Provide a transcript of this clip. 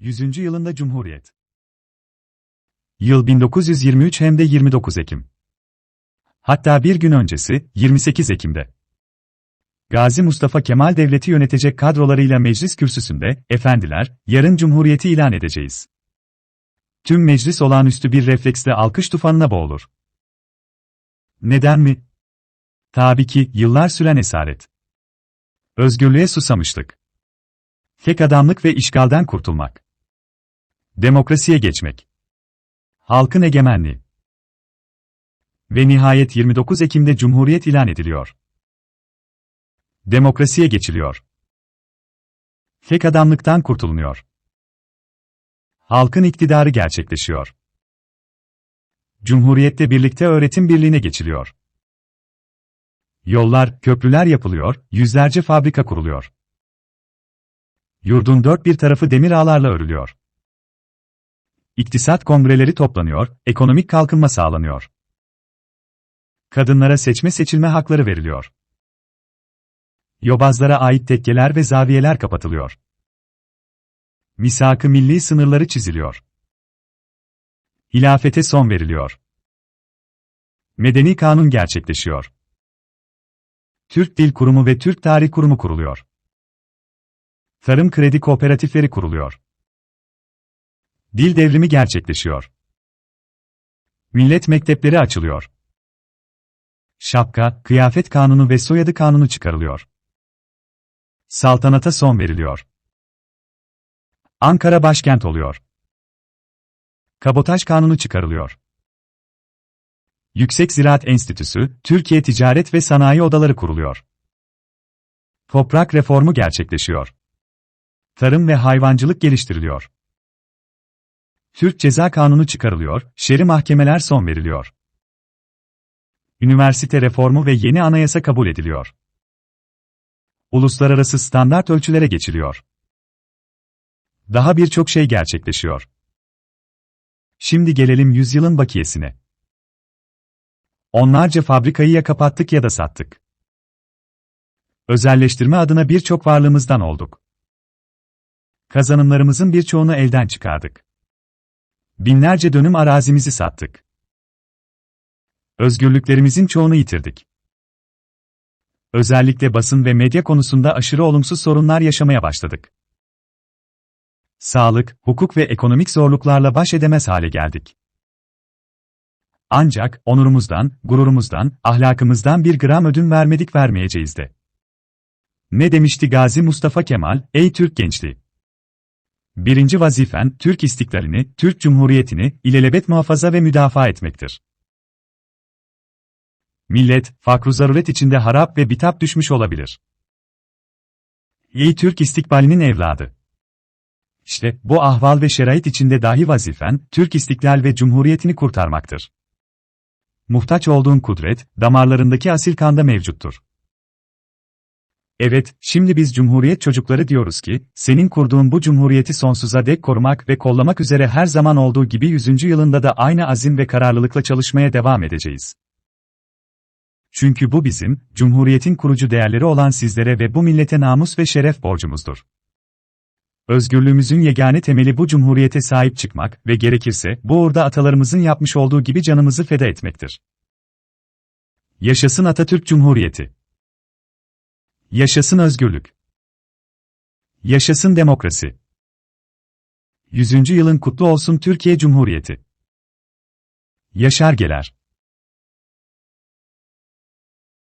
100. yılında Cumhuriyet. Yıl 1923 hem de 29 Ekim. Hatta bir gün öncesi, 28 Ekim'de. Gazi Mustafa Kemal Devleti yönetecek kadrolarıyla meclis kürsüsünde, efendiler, yarın Cumhuriyeti ilan edeceğiz. Tüm meclis olağanüstü bir refleksle alkış tufanına boğulur. Neden mi? Tabii ki, yıllar süren esaret. Özgürlüğe susamıştık. Tek adamlık ve işgalden kurtulmak. Demokrasiye geçmek. Halkın egemenliği. Ve nihayet 29 Ekim'de Cumhuriyet ilan ediliyor. Demokrasiye geçiliyor. Tek adamlıktan kurtulunuyor. Halkın iktidarı gerçekleşiyor. Cumhuriyette birlikte öğretim birliğine geçiliyor. Yollar, köprüler yapılıyor, yüzlerce fabrika kuruluyor. Yurdun dört bir tarafı demir ağlarla örülüyor. İktisat kongreleri toplanıyor, ekonomik kalkınma sağlanıyor. Kadınlara seçme seçilme hakları veriliyor. Yobazlara ait tekkeler ve zaviyeler kapatılıyor. Misak-ı milli sınırları çiziliyor. Hilafete son veriliyor. Medeni kanun gerçekleşiyor. Türk Dil Kurumu ve Türk Tarih Kurumu kuruluyor. Tarım kredi kooperatifleri kuruluyor. Dil devrimi gerçekleşiyor. Millet mektepleri açılıyor. Şapka, kıyafet kanunu ve soyadı kanunu çıkarılıyor. Saltanata son veriliyor. Ankara başkent oluyor. Kabotaj kanunu çıkarılıyor. Yüksek Ziraat Enstitüsü, Türkiye Ticaret ve Sanayi Odaları kuruluyor. Toprak reformu gerçekleşiyor. Tarım ve hayvancılık geliştiriliyor. Türk Ceza Kanunu çıkarılıyor, şeri mahkemeler son veriliyor. Üniversite reformu ve yeni anayasa kabul ediliyor. Uluslararası standart ölçülere geçiliyor. Daha birçok şey gerçekleşiyor. Şimdi gelelim yüzyılın bakiyesine. Onlarca fabrikayı ya kapattık ya da sattık. Özelleştirme adına birçok varlığımızdan olduk. Kazanımlarımızın birçoğunu elden çıkardık. Binlerce dönüm arazimizi sattık. Özgürlüklerimizin çoğunu yitirdik. Özellikle basın ve medya konusunda aşırı olumsuz sorunlar yaşamaya başladık. Sağlık, hukuk ve ekonomik zorluklarla baş edemez hale geldik. Ancak, onurumuzdan, gururumuzdan, ahlakımızdan bir gram ödün vermedik vermeyeceğiz de. Ne demişti Gazi Mustafa Kemal, ey Türk gençliği? Birinci vazifen, Türk istiklalini, Türk Cumhuriyeti'ni, ilelebet muhafaza ve müdafaa etmektir. Millet, fakru zaruret içinde harap ve bitap düşmüş olabilir. Ey Türk istikbalinin evladı! İşte, bu ahval ve şerait içinde dahi vazifen, Türk istiklal ve cumhuriyetini kurtarmaktır. Muhtaç olduğun kudret, damarlarındaki asil kanda mevcuttur. Evet, şimdi biz Cumhuriyet çocukları diyoruz ki, senin kurduğun bu Cumhuriyeti sonsuza dek korumak ve kollamak üzere her zaman olduğu gibi 100. yılında da aynı azim ve kararlılıkla çalışmaya devam edeceğiz. Çünkü bu bizim, Cumhuriyet'in kurucu değerleri olan sizlere ve bu millete namus ve şeref borcumuzdur. Özgürlüğümüzün yegane temeli bu Cumhuriyete sahip çıkmak ve gerekirse bu uğurda atalarımızın yapmış olduğu gibi canımızı feda etmektir. Yaşasın Atatürk Cumhuriyeti! Yaşasın özgürlük. Yaşasın demokrasi. 100. yılın kutlu olsun Türkiye Cumhuriyeti. Yaşar Geler